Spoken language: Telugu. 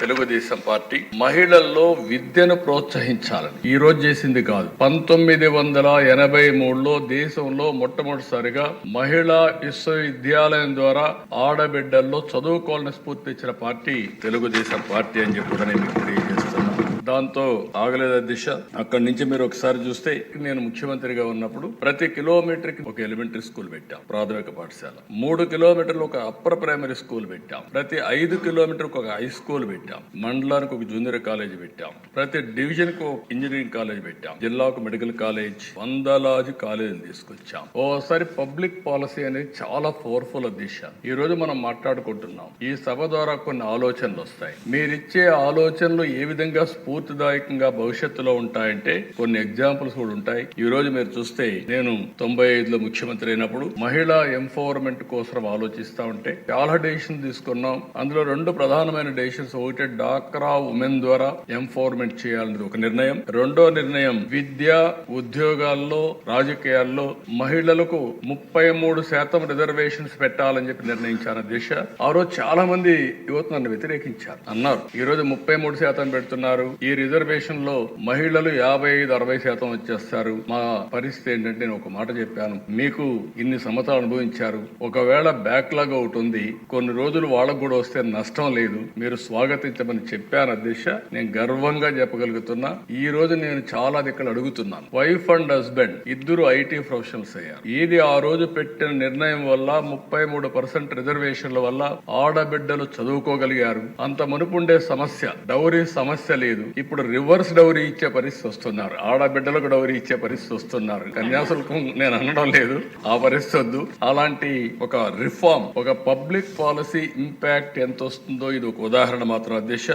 తెలుగుదేశం పార్టీ మహిళల్లో విద్యను ప్రోత్సహించాలని. ఈ రోజు చేసింది కాదు. పంతొమ్మిది వందల ఎనభై మూడులో దేశంలో మొట్టమొదటిసారిగా మహిళా విశ్వవిద్యాలయం ద్వారా ఆడబిడ్డల్లో చదువుకోవాలని స్ఫూర్తి ఇచ్చిన పార్టీ తెలుగుదేశం పార్టీ అని చెప్పి కూడా నేను తెలియజేస్తున్నాను. దాంతో ఆగలేదు దిశ? అక్కడి నుంచి మీరు ఒకసారి చూస్తే నేను ముఖ్యమంత్రిగా ఉన్నప్పుడు ప్రతి కిలోమీటర్కి ఒక ఎలిమెంటరీ స్కూల్ పెట్టాం ప్రాథమిక పాఠశాల. మూడు కిలోమీటర్లు ఒక అప్పర్ ప్రైమరీ స్కూల్ పెట్టాం. ప్రతి ఐదు కిలోమీటర్కి ఒక హై స్కూల్ పెట్టాం. మండలానికి ఒక జూనియర్ కాలేజ్ పెట్టాం. ప్రతి డివిజన్కు ఒక ఇంజనీరింగ్ కాలేజ్ పెట్టాం. జిల్లాకు మెడికల్ కాలేజ్ వందలాది కాలేజీలు తీసుకొచ్చాం. ఓసారి పబ్లిక్ పాలసీ అనేది చాలా పవర్ఫుల్ దిశ. ఈ రోజు మనం మాట్లాడుకుంటున్నాం. ఈ సభ ద్వారా కొన్ని ఆలోచనలు వస్తాయి. మీరిచ్చే ఆలోచనలు ఏ విధంగా స్ఫూర్తిదాయకంగా భవిష్యత్తులో ఉంటాయంటే కొన్ని ఎగ్జాంపుల్స్ కూడా ఉంటాయి. ఈ రోజు మీరు చూస్తే నేను తొంభై ఐదులో ముఖ్యమంత్రి అయినప్పుడు మహిళా ఎంపవర్మెంట్ కోసం ఆలోచిస్తా ఉంటే చాలా డెసిషన్ తీసుకున్నాం. అందులో రెండు ప్రధానమైన డెసిషన్స్ ఒకటి డాక్రా ఉమెన్ ద్వారా ఎంపవర్మెంట్ చేయాలనేది ఒక నిర్ణయం. రెండో నిర్ణయం విద్య ఉద్యోగాల్లో రాజకీయాల్లో మహిళలకు ముప్పై మూడు శాతం రిజర్వేషన్స్ పెట్టాలని చెప్పి నిర్ణయించాను దిశ. ఆ రోజు చాలా మంది యువత నన్ను వ్యతిరేకించారు. అన్నారు ఈ రోజు ముప్పై మూడు శాతం పెడుతున్నారు. ఈ రిజర్వేషన్లో మహిళలు యాభై ఐదు అరవై శాతం వచ్చేస్తారు. మా పరిస్థితి ఏంటంటే నేను ఒక మాట చెప్పాను. మీకు ఇన్ని సంవత్సరాలు అనుభవించారు. ఒకవేళ బ్యాక్లాగ్ ఒకటి ఉంది కొన్ని రోజులు వాళ్ళకు కూడా వస్తే నష్టం లేదు. మీరు స్వాగతించమని చెప్పాను అధ్యక్ష. నేను గర్వంగా చెప్పగలుగుతున్నా. ఈ రోజు నేను చాలా దిక్కలు అడుగుతున్నాను. వైఫ్ అండ్ హస్బెండ్ ఇద్దరు ఐటీ ప్రొఫెషనల్స్ అయ్యారు. ఇది ఆ రోజు పెట్టిన నిర్ణయం వల్ల ముప్పై మూడు పర్సెంట్ రిజర్వేషన్ల వల్ల ఆడబిడ్డలు చదువుకోగలిగారు. అంత మునుపుండే సమస్య డౌరీ సమస్య లేదు. ఇప్పుడు రివర్స్ డౌరీ ఇచ్చే పరిస్థితి వస్తున్నారు. ఆడబిడ్డలకు డౌరీ ఇచ్చే పరిస్థితి వస్తున్నారు. కన్యాశుల్కం నేను అనడం లేదు. ఆ పరిస్థితి వద్దు. అలాంటి ఒక రిఫార్మ్ ఒక పబ్లిక్ పాలసీ ఇంపాక్ట్ ఎంత వస్తుందో ఇది ఒక ఉదాహరణ మాత్రం అధ్యక్ష.